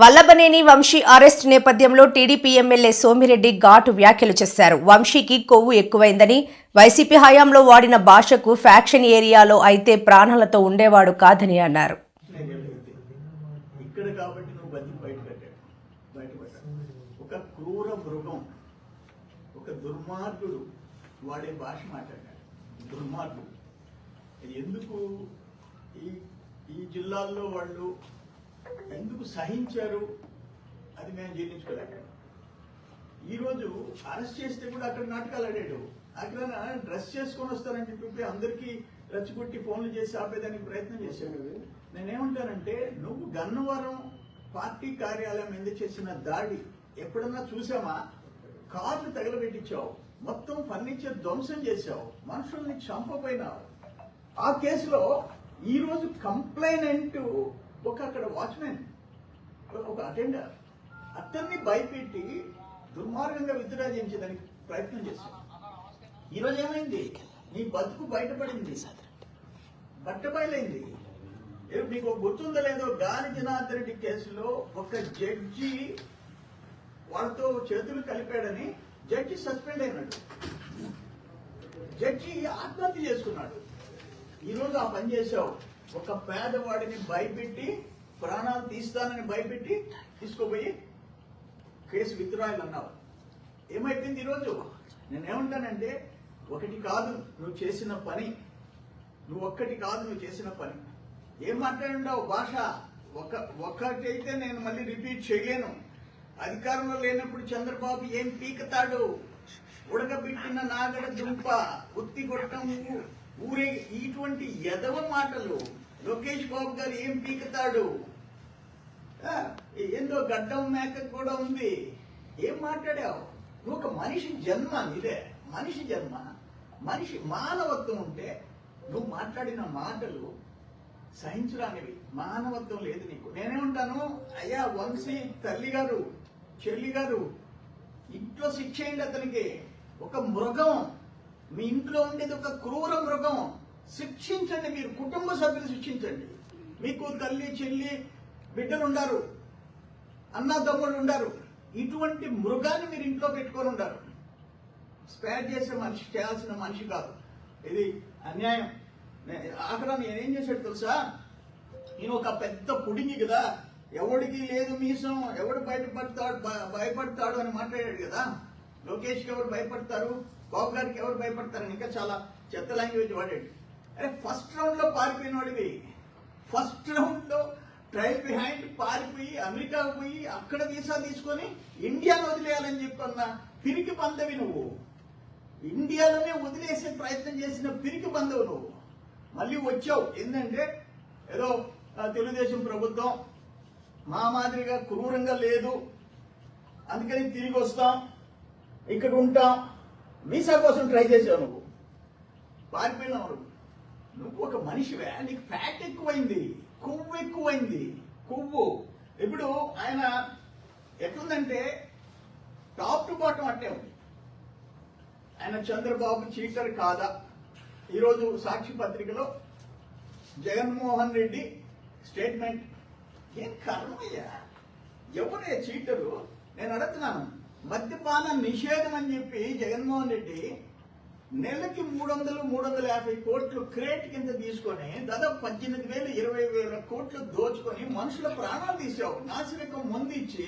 Vallabhaneni Vamsi arrest నేపథ్యంలో TDP MLA Somireddy ఘాటు వ్యాఖ్యలు చేశారు. వంశీకి కొవ్వు ఎక్కువైందని వైసీపీ హయాంలో వాడిన భాషకు ఫ్యాక్షన్ ఏరియాలో అయితే ప్రాణాలతో ఉండేవాడు కాదని అన్నారు. ఒక క్రూర మృగం ఒక దుర్మార్గుడు వాడే భాష మాట్లాడాడు. దుర్మార్గుడు. ఎందుకు? ఈ ఈ జిల్లాల్లో వాళ్ళు ఎందుకు సహించారు? అది మేము జీర్ణించుకోలేక. ఈరోజు అరెస్ట్ చేస్తే కూడా అక్కడ నాటకాలు ఆడాడు. అక్కడ డ్రెస్ చేసుకొని వస్తారని చెప్పి అందరికీ రెచ్చగొట్టి ఫోన్లు చేసి ఆపేదానికి ప్రయత్నం చేశాడు. నేనేమంటానంటే నువ్వు గన్నవరం పార్టీ కార్యాలయం మీద చేసిన దాడి ఎప్పుడన్నా చూసామా? కార్లు తగలబెట్టించావు. మొత్తం ఫర్నిచర్ ధ్వంసం చేశావు. మనుషుల్ని చంపపోయినావు ఆ కేసులో ఈరోజు కంప్లైనెంట్ ఒక అక్కడ వాచ్మెన్ ఒక అటెండర్ అతన్ని భయపెట్టి దుర్మార్గంగా విత్డ్రా చేయించేదానికి ప్రయత్నం చేశాడు. ఈరోజు ఏమైంది? నీ బతుకు బయటపడింది. బట్టబయలైంది మీకు గుర్తుందో లేదో గాలి జనార్దన్ రెడ్డి కేసులో ఒక జడ్జి వాళ్ళతో చేతులు కలిపాడని జడ్జి సస్పెండ్ అయినాడు. జడ్జి ఆత్మహత్య చేసుకున్నాడు. ఈరోజు ఆ పని చేశావు. ఒక పేదవాడిని భయపెట్టి ప్రాణాలు తీస్తానని భయపెట్టి తీసుకోపోయి కేసు విత్డ్రాయల్ అన్నావు ఏమైపోయింది ఈరోజు? నేనేమంటానంటే ఒకటి కాదు నువ్వు చేసిన పని. నువ్వు ఒక్కటి కాదు నువ్వు చేసిన పని. ఏం మాట్లాడుండవు భాష? ఒక ఒక్కటైతే నేను మళ్ళీ రిపీట్ చేయలేను. అధికారంలో లేనప్పుడు చంద్రబాబు ఏం పీకతాడు? ఉడకబెట్టిన నాగడ దుంప ఉత్తి కొట్టం ఊరే ఇటువంటి ఎదవ మాటలు లోకేష్ బాబు గారు ఏం పీకుతాడు? ఆ, ఏందో గడ్డం మేక కూడా ఉంది. ఏం మాట్లాడావు? నువ్వు ఒక మనిషి జన్మ నీదే మనిషి జన్మ. మనిషి మానవత్వం ఉంటే నువ్వు మాట్లాడిన మాటలు సహించడానివి మానవత్వం లేదు నీకు. నేనేమంటాను అయ్యా వంశీ తల్లి గారు చెల్లి గారు ఇంట్లో శిక్ష అయింది అతనికి. ఒక మృగం. మీ ఇంట్లో ఉండేది ఒక క్రూర మృగం. శిక్షించండి మీరు కుటుంబ సభ్యులు శిక్షించండి. మీకు తల్లి చెల్లి బిడ్డలు ఉండారు అన్న ఉండారు. ఇటువంటి మృగాన్ని మీరు ఇంట్లో పెట్టుకొని ఉండారు. స్పేర్ చేసే మనిషి చేయాల్సిన మనిషి కాదు. ఇది అన్యాయం. నే- నేనేం చేశాడు తెలుసా? నేను ఒక పెద్ద పుడింగి కదా. ఎవడికి లేదు మీసం ఎవడు బయటపడతాడు భయపడతాడు అని మాట్లాడాడు కదా. లోకేష్కి ఎవరు భయపడతారు? బాబు గారికి ఎవరు భయపడతారు? ఇంకా చాలా చెత్త లాంగ్వేజ్ వాడాడు. అరే ఫస్ట్ రౌండ్లో పారిపోయినోడివి ఫస్ట్ రౌండ్లో ట్రైల్ బిహైండ్ పారిపోయి అమెరికా పోయి అక్కడ వీసా తీసుకొని ఇండియాను వదిలేయాలని చెప్పన్న. పిరికి పందవి నువ్వు. ఇండియాలోనే వదిలేసే ప్రయత్నం చేసిన పిరికి బంధువు నువ్వు. మళ్ళీ వచ్చావు. ఏంటంటే ఏదో తెలుగుదేశం ప్రభుత్వం మా మాదిరిగా క్రూరంగా లేదు. అందుకని తిరిగి వస్తాం. ఇక్కడ ఉంటాం. వీసా కోసం ట్రై చేసావు నువ్వు? పారిపోయినావు నువ్వు ఒక మనిషివే నీకు ఫ్యాట్ ఎక్కువైంది కొవ్వు ఎక్కువైంది కొవ్వు. ఇప్పుడు ఆయన ఎట్లుందంటే టాప్ టు బాటం అట్టే ఉంది. ఆయన చంద్రబాబు చీటర్ కాదా? ఈరోజు సాక్షి పత్రికలో జగన్మోహన్ రెడ్డి స్టేట్మెంట్ ఏం కర్మయ్యా? ఎవరే చీటరు? నేను అడుగుతున్నాను. మద్యపాన నిషేధం అని చెప్పి జగన్మోహన్ రెడ్డి నెలకి మూడు వందలు మూడు వందల యాభై కోట్లు క్రేట్ కింద తీసుకొని దాదాపు పద్దెనిమిది వేలు ఇరవై వేల కోట్లు దోచుకొని మనుషుల ప్రాణాలు తీసావు. నాసిరకం మందు ఇచ్చి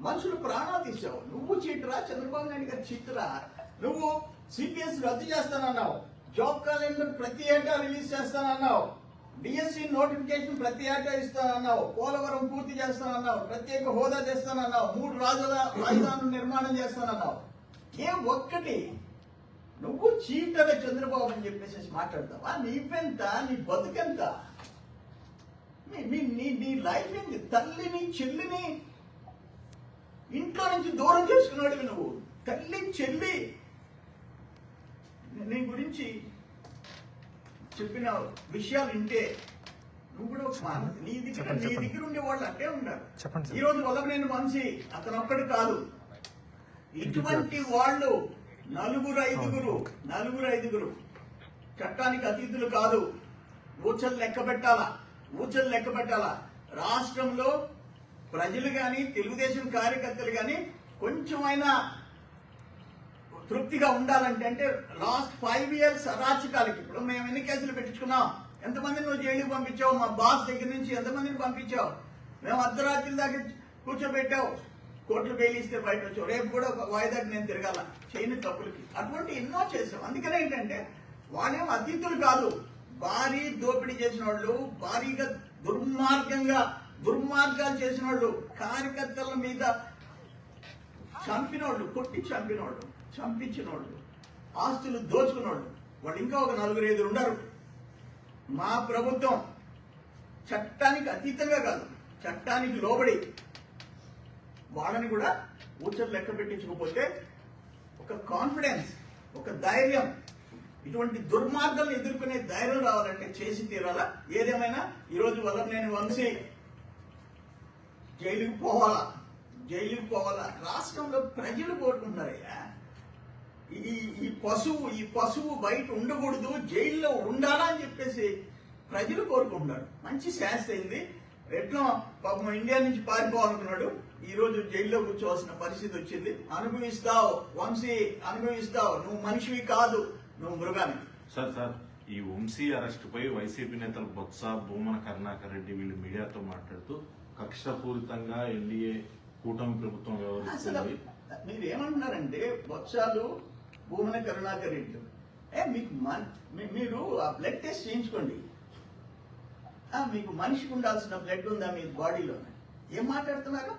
మనుషుల ప్రాణాలు తీసావు. నువ్వు చీటరా? చంద్రబాబు నాయుడు గారు చీటరా? నువ్వు సిపిఎస్ రద్దు చేస్తానన్నావు. జాబ్ క్యాలెండర్ ప్రతి ఏటా రిలీజ్ చేస్తానన్నావు. డిఎస్సి నోటిఫికేషన్ ప్రతి ఏటా ఇస్తానన్నావు. పోలవరం పూర్తి చేస్తానన్నావు. ప్రత్యేక హోదా చేస్తానన్నావు మూడు రాజుల రాజధానులు నిర్మాణం చేస్తానన్నావు. ఏం ఒక్కటి నువ్వు చీటర్ చంద్రబాబు అని చెప్పేసి మాట్లాడతావా? నీవెంత? నీ బతుకెంత? నీ నీ లైఫ్ ఏంటి తల్లిని చెల్లిని ఇంట్లో నుంచి దూరం చేసుకున్నాడు నువ్వు. తల్లి చెల్లి నీ గురించి చెప్పిన విషయాలు వింటే నువ్వు కూడా నీ దగ్గర నీ. దగ్గర ఉండే వాళ్ళు అట్టే చెప్పండి సార్. ఈ రోజు వల్లభనేని వంశీ అతను ఒక్కడు కాదు. ఇటువంటి వాళ్ళు నలుగురు ఐదుగురు నలుగురు ఐదుగురు. చట్టానికి అతీతులు కాదు. ఊచలు లెక్క పెట్టాలా? ఊచలు లెక్క పెట్టాలా? రాష్ట్రంలో ప్రజలు కానీ తెలుగుదేశం కార్యకర్తలు కానీ కొంచెమైనా తృప్తిగా ఉండాలంటే అంటే లాస్ట్ ఫైవ్ ఇయర్స్ అరాచకాలకి. ఇప్పుడు మేము ఎన్ని కేసులు పెట్టించుకున్నాం? ఎంతమందిని నువ్వు జైలుకి పంపించావు? మా బాస్ దగ్గర నుంచి ఎంతమందిని పంపించావు? మేము అర్ధరాత్రి దాకా కూర్చోబెట్టావు. కోర్టులు బెయిలిస్తే బయట వచ్చావు రేపు కూడా ఒక వాయిదాకి నేను తిరగాల. చేయని తప్పులకి. అటువంటి ఎన్నో చేసాం. అందుకనే ఏంటంటే వాళ్ళేం అతిథులు కాదు. భారీ దోపిడీ చేసిన వాళ్ళు భారీగా దుర్మార్గంగా దుర్మార్గాలు చేసిన వాళ్ళు కార్యకర్తల మీద చంపినోళ్ళు కొట్టి చంపినోళ్ళు. చంపించినోళ్ళు ఆస్తులు దోచుకున్నోళ్ళు. వాళ్ళు ఇంకా ఒక నలుగురు ఐదు ఉండరు మా ప్రభుత్వం చట్టానికి అతీతంగా కాదు చట్టానికి లోబడి వాళ్ళని కూడా ఊచలు లెక్క పెట్టించకపోతే ఒక కాన్ఫిడెన్స్ ఒక ధైర్యం ఇటువంటి దుర్మార్గాలను ఎదుర్కొనే ధైర్యం రావాలంటే చేసి తీరాలా? ఏదేమైనా? ఈరోజు వల్ల నేను వంశీ జైలుకి పోవాలా? జైలుకి పోవాలా? రాష్ట్రంలో ప్రజలు కోరుకుంటున్నారయ్యా. ఈ ఈ పశువు ఈ పశువు బయట ఉండకూడదు జైల్లో ఉండాలా అని చెప్పేసి ప్రజలు కోరుకుంటున్నారు. మంచి శాస్తి అయింది. ఎట్లా పాపం ఇండియా నుంచి పారిపోవాలనుకున్నాడు. ఈ రోజు జైల్లో కూర్చోవాల్సిన పరిస్థితి వచ్చింది. అనుభవిస్తావు వంశీ అనుభవిస్తావు. నువ్వు మనిషివి కాదు నువ్వు మృగాని సార్ సార్ ఈ వంశీ అరెస్ట్ పై వైసీపీ నేతలు బొత్స భూమన కరుణాకర్ రెడ్డి వీళ్ళు మీడియాతో మాట్లాడుతూ కక్షపూరితంగా ఎన్డీఏ కూటమి ప్రభుత్వం వ్యవహరిస్తుంది. మీరు ఏమంటున్నారంటే బొత్సాలు భూమన కరుణాకర్ రెడ్డి ఏ మీకు మీ- మీరు ఆ బ్లడ్ టెస్ట్ చేయించుకోండి. మీకు మనిషికి ఉండాల్సిన బ్లడ్ ఉందా మీ బాడీలో ఏం మాట్లాడుతున్నారు?